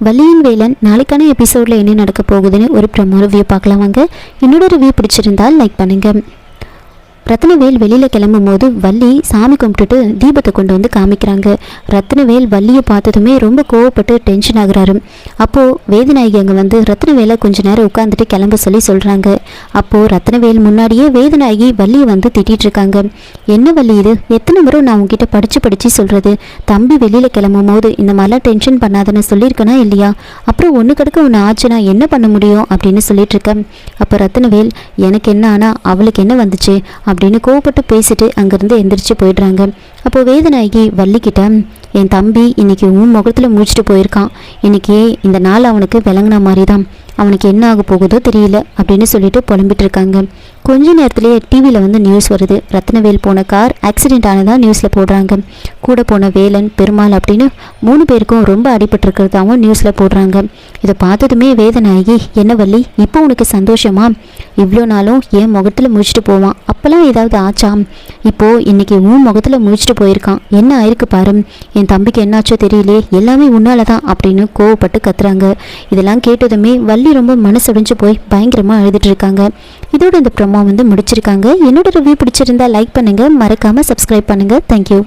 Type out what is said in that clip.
வள்ளியின் வேலன் நாளைக்கான எபிசோடில் என்ன நடக்க போகுதுன்னு ஒரு ப்ரமோ ரிவ்யூ பார்க்கலாம் வாங்க. என்னோட ரிவ்யூ பிடிச்சிருந்தால் லைக் பண்ணுங்கள் ரத்னவேல் வெளியில் கிளம்பும் போது வள்ளி சாமி கும்பிட்டுட்டு தீபத்தை கொண்டு வந்து காமிக்கிறாங்க. ரத்னவேல் வள்ளியை பார்த்ததுமே ரொம்ப கோவப்பட்டு டென்ஷன் ஆகுறாரு. அப்போது வேதநாயகி அங்கே வந்து ரத்னவேலை கொஞ்ச நேரம் உட்காந்துட்டு கிளம்ப சொல்லி சொல்கிறாங்க அப்போது ரத்னவேல் முன்னாடியே வேதநாயகி வள்ளியை வந்து திட்டிகிட்டு இருக்காங்க. என்ன வள்ளி இது? எத்தனை முறை நான் உங்ககிட்ட படித்து படித்து சொல்கிறது தம்பி வெளியில் கிளம்பும் போது இந்த மாதிரிலாம் டென்ஷன் பண்ணாதன்னு சொல்லியிருக்கனா இல்லையா? அப்புறம் ஒன்று கிடக்க ஒன்று ஆச்சுன்னா என்ன பண்ண முடியும் அப்படின்னு சொல்லிட்டு இருக்கேன் அப்போ ரத்னவேல் எனக்கு என்ன ஆனால் அவளுக்கு என்ன வந்துச்சு? அப்படின்னு கோவப்பட்டு பேசிட்டு அங்கேருந்து எந்திரிச்சு போயிடுறாங்க. அப்போ வேதநாயகி வள்ளிக்கிட்ட என் தம்பி இன்னைக்கு உன் முகத்தில் முடிச்சுட்டு போயிருக்கான். இன்னைக்கு இந்த நாள் அவனுக்கு விளங்கின மாதிரி தான் அவனுக்கு என்ன ஆக போகுதோ தெரியல அப்படின்னு சொல்லிட்டு புலம்பிட்டு இருக்காங்க கொஞ்ச நேரத்திலேயே டிவியில் வந்து நியூஸ் வருது. ரத்னவேல் போன கார் ஆக்சிடென்ட் ஆனதாக நியூஸில் போடுறாங்க. கூட போன வேலன் பெருமாள் அப்படின்னு மூணு பேருக்கும் ரொம்ப அடிபட்டிருக்கிறதாவும் நியூஸில் போடுறாங்க. இதை பார்த்ததுமே வேதநாயகி என்ன வள்ளி இப்போ உனக்கு சந்தோஷமா? இவ்வளோ நாளும் என் முகத்தில் முடிச்சுட்டு போவான். அப்போல்லாம் ஏதாவது ஆச்சாம் இப்போது இன்னைக்கு உன் முகத்தில் முடிச்சுட்டு போயிருக்கான். என்ன ஆயிருக்கு பாரு. என் தம்பிக்கு என்னாச்சோ தெரியலையே. எல்லாமே உன்னால தான் அப்படின்னு கோவப்பட்டு கத்துறாங்க. இதெல்லாம் கேட்டதுமே வள்ளி ரொம்ப மனசுடைஞ்சு போய் பயங்கரமாக அழுதுட்டு இருக்காங்க. இதோட இந்த ப்ரொமோ வந்து முடிச்சிருக்காங்க. என்னோட ரிவ்யூ பிடிச்சிருந்தா லைக் பண்ணுங்கள் மறக்காமல் சப்ஸ்கிரைப் பண்ணுங்கள் தேங்க்யூ